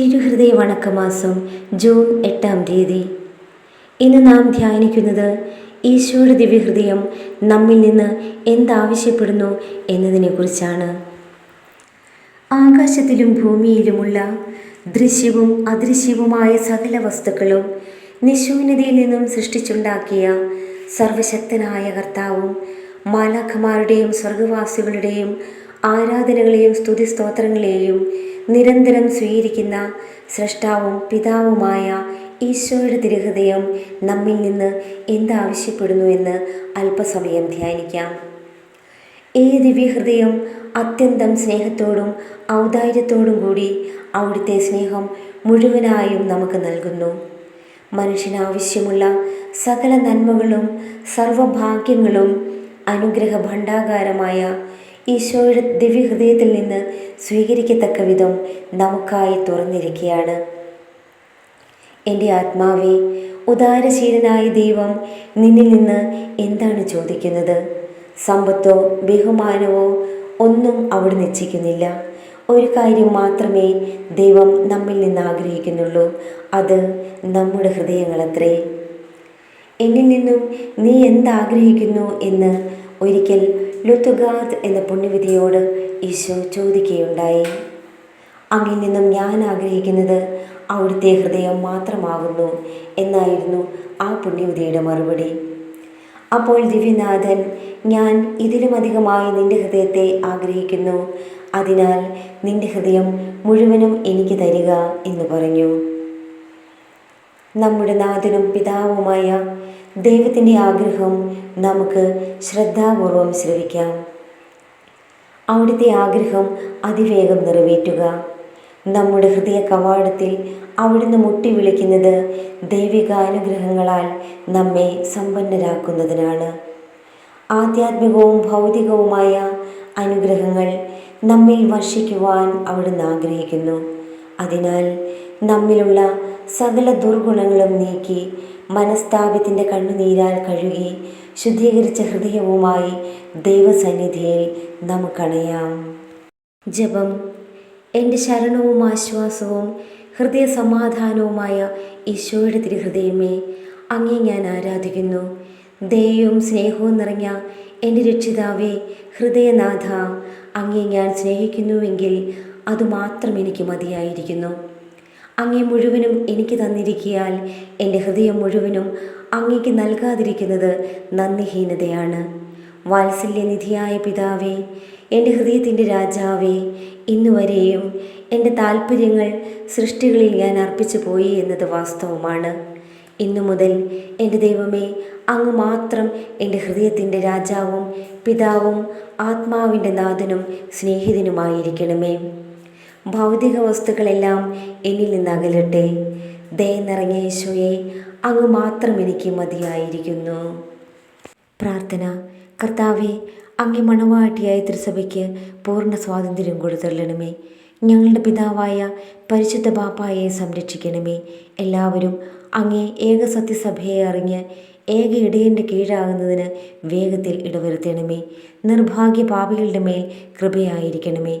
തിരുഹൃദയ വണക്കമാസം June എട്ടാം തീയതി. ഇന്ന് നാം ധ്യാനിക്കുന്നത് ഈശോയുടെ ദിവ്യഹൃദയം നമ്മിൽ നിന്ന് എന്താവശ്യപ്പെടുന്നു എന്നതിനെക്കുറിച്ചാണ്. ആകാശത്തിലും ഭൂമിയിലുമുള്ള ദൃശ്യവും അദൃശ്യവുമായ സകല വസ്തുക്കളും നിശൂന്യതയിൽ നിന്നും സൃഷ്ടിച്ചുണ്ടാക്കിയ സർവശക്തനായ കർത്താവും മാലാഖമാരുടെയും സ്വർഗവാസികളുടെയും ആരാധനകളെയും സ്തുതിസ്തോത്രങ്ങളെയും നിരന്തരം സ്വീകരിക്കുന്ന സൃഷ്ടാവും പിതാവുമായ ഈശോയുടെ തിരുഹൃദയം നമ്മിൽ നിന്ന് എന്താവശ്യപ്പെടുന്നു എന്ന് അല്പസമയം ധ്യാനിക്കാം. ഈ ദിവ്യഹൃദയം അത്യന്തം സ്നേഹത്തോടും ഔദാര്യത്തോടും കൂടി അവിടുത്തെ സ്നേഹം മുഴുവനായും നമുക്ക് നൽകുന്നു. മനുഷ്യനാവശ്യമുള്ള സകല നന്മകളും സർവഭാഗ്യങ്ങളും അനുഗ്രഹ ഭണ്ഡാകാരമായ ഈശോയുടെ ദിവ്യഹൃദയത്തിൽ നിന്ന് സ്വീകരിക്കത്തക്ക വിധം നമുക്കായി തുറന്നിരിക്കുകയാണ്. എന്റെ ആത്മാവെ ഉദാരശീലനായ ദൈവം നിന്നിൽ നിന്ന് എന്താണ് ചോദിക്കുന്നത്? സമ്പത്തോ ബഹുമാനമോ ഒന്നും അവിടെ നിശ്ചയിക്കുന്നില്ല. ഒരു കാര്യം മാത്രമേ ദൈവം നമ്മിൽ നിന്ന് ആഗ്രഹിക്കുന്നുള്ളൂ അത് നമ്മുടെ ഹൃദയങ്ങളത്രേ. എന്നിൽ നിന്നും നീ എന്താഗ്രഹിക്കുന്നു എന്ന് ഒരിക്കൽ ലുത്തുഗാദ് എന്ന പുണ്യവിധിയോട് ഈശോ ചോദിക്കുകയുണ്ടായി. അങ്ങിൽ നിന്നും ഞാൻ ആഗ്രഹിക്കുന്നത് അവിടുത്തെ ഹൃദയം മാത്രമാകുന്നു എന്നായിരുന്നു ആ പുണ്യവിധിയുടെ മറുപടി. അപ്പോൾ ദിവ്യനാഥൻ ഞാൻ ഇതിലുമധികമായി നിന്റെ ഹൃദയത്തെ ആഗ്രഹിക്കുന്നു. അതിനാൽ നിന്റെ ഹൃദയം മുഴുവനും എനിക്ക് തരിക എന്ന് പറഞ്ഞു. നമ്മുടെ നാഥനും പിതാവുമായ ദൈവത്തിന്റെ ആഗ്രഹം നമുക്ക് ശ്രദ്ധാപൂർവം ശ്രവിക്കാം. അവിടുത്തെ ആഗ്രഹം അതിവേഗം നിറവേറ്റുക. നമ്മുടെ ഹൃദയ കവാടത്തിൽ അവിടുന്ന് മുട്ടി വിളിക്കുന്നത് ദൈവിക അനുഗ്രഹങ്ങളാൽ നമ്മെ സമ്പന്നരാക്കുന്നതിനാണ്. ആധ്യാത്മികവും ഭൗതികവുമായ അനുഗ്രഹങ്ങൾ നമ്മിൽ വർഷിക്കുവാൻ അവിടുന്ന് ആഗ്രഹിക്കുന്നു. അതിനാൽ നമ്മിലുള്ള സകല ദുർഗുണങ്ങളും നീക്കി മനസ്താപത്തിന്റെ കണ്ണുനീരാൽ കഴുകി ശുദ്ധീകരിച്ച ഹൃദയവുമായി ദൈവസന്നിധിയിൽ നമുക്കണയാം. ജപം. എന്റെ ശരണവും ആശ്വാസവും ഹൃദയ സമാധാനവുമായ ഈശോയുടെ തിരുഹൃദയമേ അങ്ങേ ഞാൻ ആരാധിക്കുന്നു. ദയവും സ്നേഹവും നിറഞ്ഞ എന്റെ രക്ഷിതാവേ ഹൃദയനാഥ അങ്ങേ ഞാൻ സ്നേഹിക്കുന്നുവെങ്കിൽ അതുമാത്രം എനിക്ക് മതിയായിരിക്കുന്നു. അങ്ങേ മുഴുവനും എനിക്ക് തന്നിരിക്കിയാൽ എന്റെ ഹൃദയം മുഴുവനും അങ്ങേക്ക് നൽകാതിരിക്കുന്നത് നന്ദിഹീനതയാണ്. വാത്സല്യനിധിയായ പിതാവേ എന്റെ ഹൃദയത്തിന്റെ രാജാവേ ഇന്നുവരെയും എന്റെ താല്പര്യങ്ങൾ സൃഷ്ടികളിൽ ഞാൻ അർപ്പിച്ചു പോയി എന്നത് വാസ്തവമാണ്. ഇന്നു മുതൽ എന്റെ ദൈവമേ അങ്ങ് മാത്രം എന്റെ ഹൃദയത്തിന്റെ രാജാവും പിതാവും ആത്മാവിന്റെ നാഥനും സ്നേഹിതനുമായിരിക്കണമേ. ഭൗതിക വസ്തുക്കളെല്ലാം എന്നിൽ നിന്ന് അകലട്ടെ ദയ നിറഞ്ഞ യേശോയെ അങ്ങ് മാത്രം എനിക്ക് മതിയായിരിക്കുന്നു. പ്രാർത്ഥന. കർത്താവെ അങ്ങേ മണവാട്ടിയായ തിരുസഭയ്ക്ക് പൂർണ സ്വാതന്ത്ര്യം കൊടുത്തള്ളണമേ ഞങ്ങളുടെ പിതാവായ പരിശുദ്ധ ബാപ്പായെ സംരക്ഷിക്കണമേ. എല്ലാവരും അങ്ങേ ഏക സത്യസഭയെ അറിഞ്ഞ് ഏക ഇടയന്റെ കീഴാകുന്നതിന് വേഗത്തിൽ ഇടവരുത്തണമേ. നിർഭാഗ്യ പാപികളുടെ മേൽ കൃപയായിരിക്കണമേ.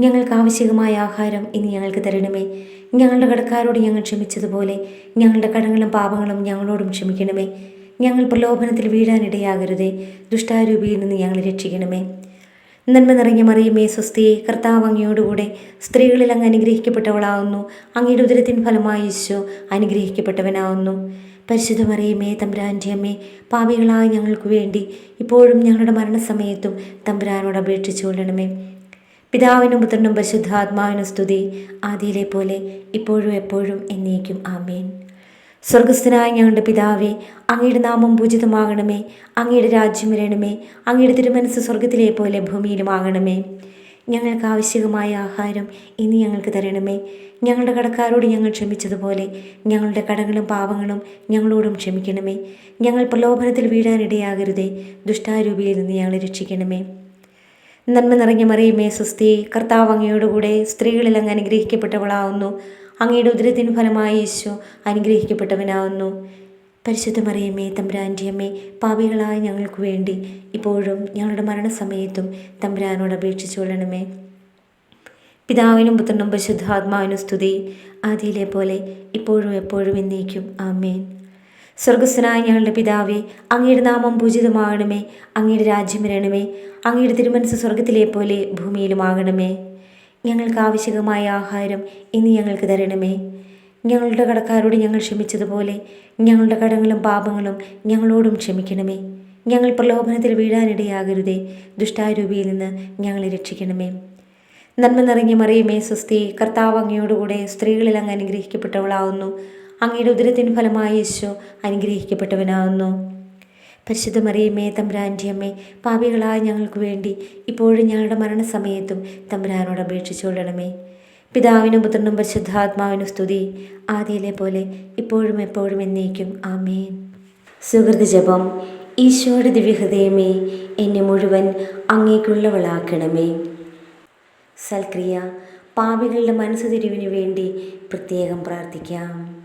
ഞങ്ങൾക്ക് ആവശ്യമായ ആഹാരം ഇനി ഞങ്ങൾക്ക് തരണമേ. ഞങ്ങളുടെ കടക്കാരോട് ഞങ്ങൾ ക്ഷമിച്ചതുപോലെ ഞങ്ങളുടെ കടങ്ങളും പാപങ്ങളും ഞങ്ങളോടും ക്ഷമിക്കണമേ. ഞങ്ങൾ പ്രലോഭനത്തിൽ വീഴാനിടയാകരുതേ. ദുഷ്ടാരൂപിയിൽ നിന്ന് ഞങ്ങളെ രക്ഷിക്കണമേ. നന്മ നിറഞ്ഞ മറിയമേ സ്വസ്തിയെ കർത്താവ് അങ്ങയോടുകൂടെ സ്ത്രീകളിൽ അങ്ങ് അനുഗ്രഹിക്കപ്പെട്ടവളാവുന്നു. അങ്ങയുടെ ഉദരത്തിൻ ഫലമായി ഈശോ അനുഗ്രഹിക്കപ്പെട്ടവനാവുന്നു. പരിശുദ്ധ മറിയമേ തമ്പുരാന്റെ അമ്മേ പാപികളായ ഞങ്ങൾക്ക് വേണ്ടി ഇപ്പോഴും ഞങ്ങളുടെ മരണസമയത്തും തമ്പുരാനോട് അപേക്ഷിച്ചു കൊള്ളണമേ പിതാവിനും പുത്രനും പരിശുദ്ധാത്മാവിനും സ്തുതി. ആദിയിലെ പോലെ ഇപ്പോഴും എപ്പോഴും എന്നേക്കും ആമേൻ. സ്വർഗസ്ഥനായ ഞങ്ങളുടെ പിതാവേ അങ്ങയുടെ നാമം പൂജിതമാകണമേ. അങ്ങയുടെ രാജ്യം വരണമേ. അങ്ങയുടെ തിരുമനസ് സ്വർഗത്തിലെ പോലെ ഭൂമിയിലുമാകണമേ ഞങ്ങൾക്ക് ആവശ്യകമായ ആഹാരം ഇനി ഞങ്ങൾക്ക് തരണമേ. ഞങ്ങളുടെ കടക്കാരോട് ഞങ്ങൾ ക്ഷമിച്ചതുപോലെ ഞങ്ങളുടെ കടങ്ങളും പാവങ്ങളും ഞങ്ങളോടും ക്ഷമിക്കണമേ. ഞങ്ങൾ പ്രലോഭനത്തിൽ വീഴാനിടയാകരുതേ. ദുഷ്ടാരൂപിയിൽ നിന്ന് ഞങ്ങളെ രക്ഷിക്കണമേ. നന്മ നിറഞ്ഞ മറിയമേ സുസ്തി കർത്താവ് അങ്ങയോടുകൂടെ സ്ത്രീകളിൽ അങ്ങ് അനുഗ്രഹിക്കപ്പെട്ടവളാവുന്നു. അങ്ങയുടെ ഉദരത്തിൻ ഫലമായി യേശു അനുഗ്രഹിക്കപ്പെട്ടവനാവുന്നു. പരിശുദ്ധ മറിയമ്മേ തമ്പുരാന്റെ അമ്മേ പാപികളായ ഞങ്ങൾക്ക് വേണ്ടി ഇപ്പോഴും ഞങ്ങളുടെ മരണസമയത്തും തമ്പുരാനോട് അപേക്ഷിച്ചു കൊള്ളണമേ. പിതാവിനും പുത്രനും പരിശുദ്ധാത്മാവിനും സ്തുതി. ആദിയിലെ പോലെ ഇപ്പോഴും എപ്പോഴും എന്നേക്കും. ആമേൻ. സ്വർഗസ്വനായ ഞങ്ങളുടെ പിതാവേ അങ്ങയുടെ നാമം പൂജിതമാകണമേ അങ്ങയുടെ രാജ്യം വരണമേ അങ്ങയുടെ തിരുമനസ് സ്വർഗത്തിലെ പോലെ ഭൂമിയിലുമാകണമേ. ഞങ്ങൾക്ക് ആവശ്യകമായ ആഹാരം ഇന്ന് ഞങ്ങൾക്ക് തരണമേ. ഞങ്ങളുടെ കടക്കാരോട് ഞങ്ങൾ ക്ഷമിച്ചതുപോലെ ഞങ്ങളുടെ കടങ്ങളും പാപങ്ങളും ഞങ്ങളോടും ക്ഷമിക്കണമേ. ഞങ്ങൾ പ്രലോഭനത്തിൽ വീഴാനിടയാകരുതേ ദുഷ്ടാരൂപിയിൽ നിന്ന് ഞങ്ങളെ രക്ഷിക്കണമേ. നന്മ നിറഞ്ഞ മറിയമേ സ്വസ്തി കർത്താവ് അങ്ങയോടുകൂടെ സ്ത്രീകളിൽ അങ്ങ് അനുഗ്രഹിക്കപ്പെട്ടവളാവുന്നു. അങ്ങയുടെ ഉദരത്തിൻ ഫലമായി യേശു അനുഗ്രഹിക്കപ്പെട്ടവനാകുന്നു. പരിശുദ്ധ മറിയമ്മേ തമ്പുരാന്റെ അമ്മേ പാപികളായ ഞങ്ങൾക്ക് വേണ്ടി ഇപ്പോഴും ഞങ്ങളുടെ മരണസമയത്തും തമ്പുരാനോട് അപേക്ഷിച്ചുകൊള്ളണമേ പിതാവിനും പുത്രനും പരിശുദ്ധാത്മാവിനും സ്തുതി. ആദ്യയിലെ പോലെ ഇപ്പോഴും എപ്പോഴും എന്നേക്കും. ആമേൻ. സുഹൃത ജപം. ഈശോയുടെ ദിവ്യഹൃദയമേ എന്നെ മുഴുവൻ അങ്ങേക്കുള്ളവളാക്കണമേ. സൽക്രിയ പാപികളുടെ മനസ്സുതിരിവിന് വേണ്ടി പ്രത്യേകം പ്രാർത്ഥിക്കാം.